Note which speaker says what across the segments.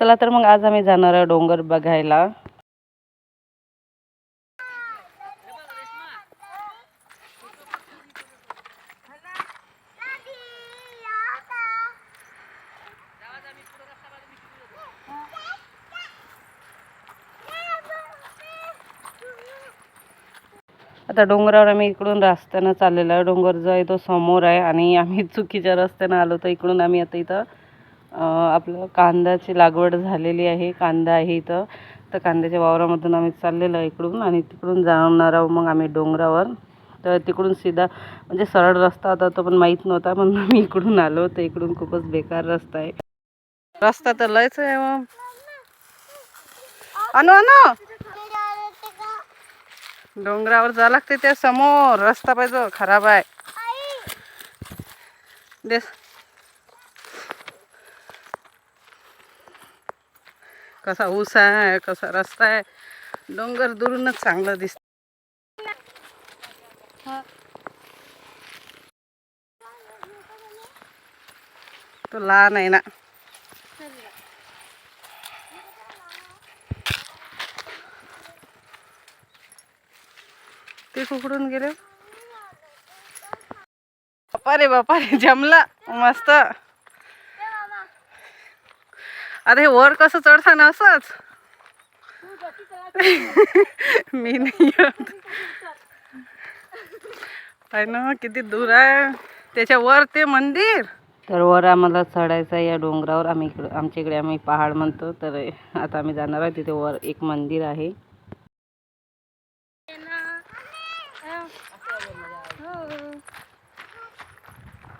Speaker 1: चला तर मग आज आम्ही जाणार आहे डोंगर बघायला. आता डोंगरावर आम्ही इकडून रस्त्यानं चाललेलो आहे. डोंगर जो आहे तो समोर आहे आणि आम्ही चुकीच्या रस्त्यानं आलो तर इकडून आम्ही आता इथं आपलं कांद्याची लागवड झालेली आहे. कांदा आहे इथं. तर कांद्याच्या वावरामधून आम्ही चाललेलो आहे इकडून आणि तिकडून जाणार आहोत मग आम्ही डोंगरावर. तर तिकडून सीधा म्हणजे सरळ रस्ता होता तो पण माहीत नव्हता म्हणून मी इकडून आलो तर इकडून खूपच बेकार रस्ता आहे. रस्ता तर लयच आहे मग अनु अनु! डोंगरावर जा लागते त्या समोर. रस्ता पाहिजे खराब आहे. देस कसा ऊस आहे कसा रस्ता आहे डोंगर दुरूनच चांगलं दिसत. तो लहान आहे ना. ते कुकडून गेले. बापा रे बापा रे जमला. मस्त. अरे हे वर कसं चढता ना असंच? मी नाही ना किती दूर आहे. त्याच्या वर ते मंदिर? तर वर आम्हाला चढायचं आहे या डोंगरावर. आम्ही इकडे आमच्या इकडे आम्ही पहाड म्हणतो. तर आता आम्ही जाणार आहे. तिथे वर एक मंदिर आहे.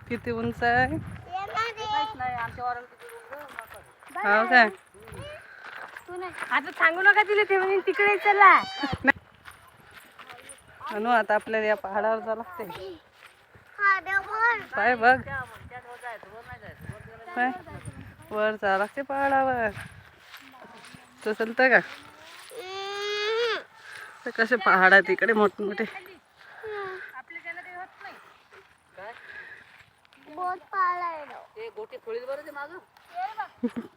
Speaker 1: किती उंच आहे? हो काय
Speaker 2: आता सांगू नका तिला ते म्हणजे तिकडे चला.
Speaker 1: म्हणू आता आपल्याला या पहाडावर जावं लागते पाय बघ. पाय वर जावं लागते पहाडावर. तर चालतं का? तर कसे पहाड आहेत इकडे मोठमोठे. पाय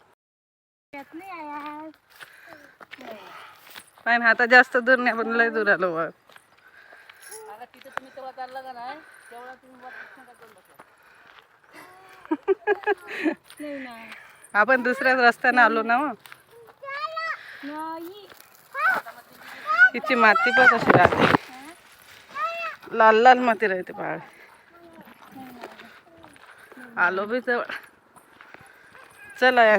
Speaker 1: ना आता जास्त दूर नाही पण लय दूर आलो वर आपण दुसऱ्याच रस्त्याने आलो ना मग तिची माती पण कशी राहते. लाल लाल माती राहते पहाड आलो बी जवळ चला या.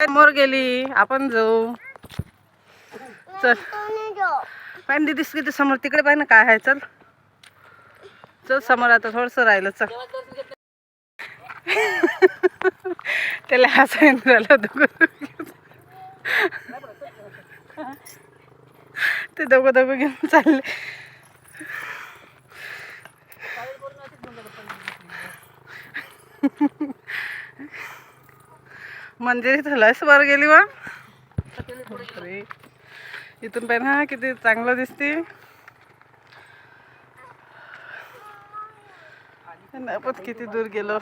Speaker 1: मोर गेली आपण जाऊ. चल. पण दिदीस किती समोर तिकडे पाहिजे ना काय आहे चल. चल समोर आता थोडस राहिलं चल. त्याला हसायला झालं दोघं ते दोघं दोघं घेऊन चालले. मंदिर इथं लयच वर गेली वा इथून पण हा किती चांगलं दिसते. आपण किती दूर गेलो.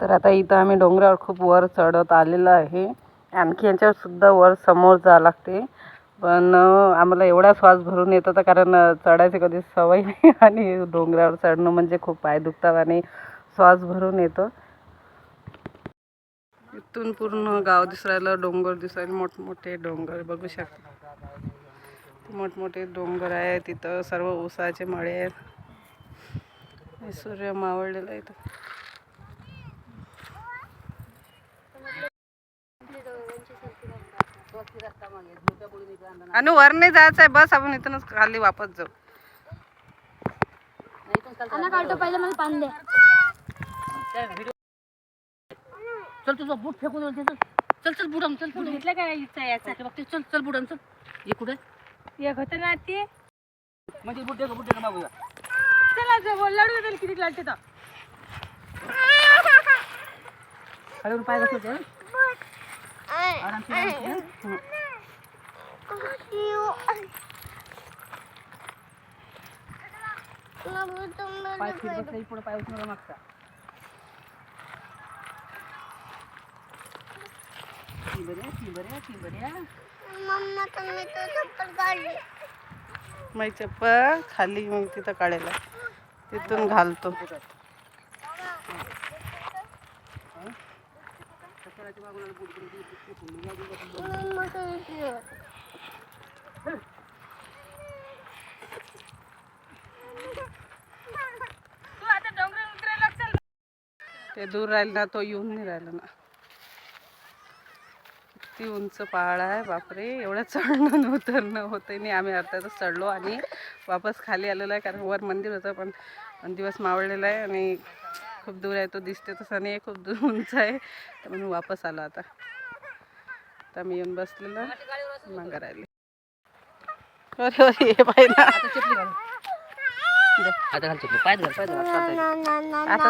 Speaker 1: तर आता इथं आम्ही डोंगरावर खूप वर चढत आलेलो आहे. आणखी यांच्यावरसुद्धा वर समोर जावं लागते. पण आम्हाला एवढा श्वास भरून येत होता कारण चढायची कधी सवय नाही आणि डोंगरावर चढणं म्हणजे खूप पाय दुखतात आणि श्वास भरून येतो. इथून पूर्ण गाव दिसायला डोंगर दिसायला मोठमोठे डोंगर. बघू शकता. मोठमोठे डोंगर आहे तिथं सर्व उसाचे मळे आहेत. सूर्य मावळलेला आहे इथं. आणि वर नाही जायचं आहे बस आपण इथूनच खाली वापस जाऊ.
Speaker 2: काढतो पहिले मला पान दे.
Speaker 3: चल तुझं बूट फेकून त्याचं. चल चल. बुडाम चल
Speaker 2: घेतला का इथचा याचा?
Speaker 3: बघते. चल चल बुडाम चल. ये कुठे?
Speaker 2: एक होतं ना ते.
Speaker 3: म्हणजे बूट दे का बूट दे
Speaker 2: चला जा, बोल, लाडू किती लागते तर
Speaker 3: पाय घासत जा. आरामशीर आरामशीर, पाय फिर बसला पुढे पाय
Speaker 1: चप्पल खाली मग तिथं काढायला. तिथून घालतो
Speaker 2: तू आता डोंगर उतरायला चल
Speaker 1: ते दूर राहिलं ना तो येऊन नाही राहिला ना. किती उंच पहाड आहे बापरे. एवढं चढणं उतरणं होतं नाही. आम्ही अर्ध्यातच चढलो आणि वापस खाली आलेलो आहे कारण वर मंदिर होतं पण दिवस मावळलेला आहे आणि खूप दूर आहे. तो दिसते तसं नाही खूप दूर उंच आहे. तर म्हणून वापस आलो आता. आता मी येऊन बसलेलं. मागं राहिले. अरे अरे हे पाहिजे
Speaker 3: आता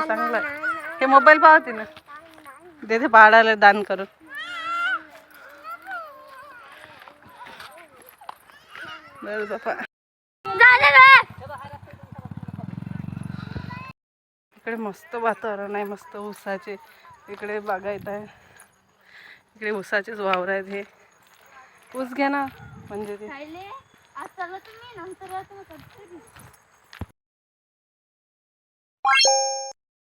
Speaker 1: चांगलं आहे. हे मोबाईल पाहते ना. देते पहाडाला दान करून बरं बापा इकडे मस्त वातावरण आहे मस्त ऊसाचे. इकडे बागायत आहे. इकडे ऊसाचेच वावर आहेत हे. ऊस घ्या ना म्हणजे ते.
Speaker 2: नंतर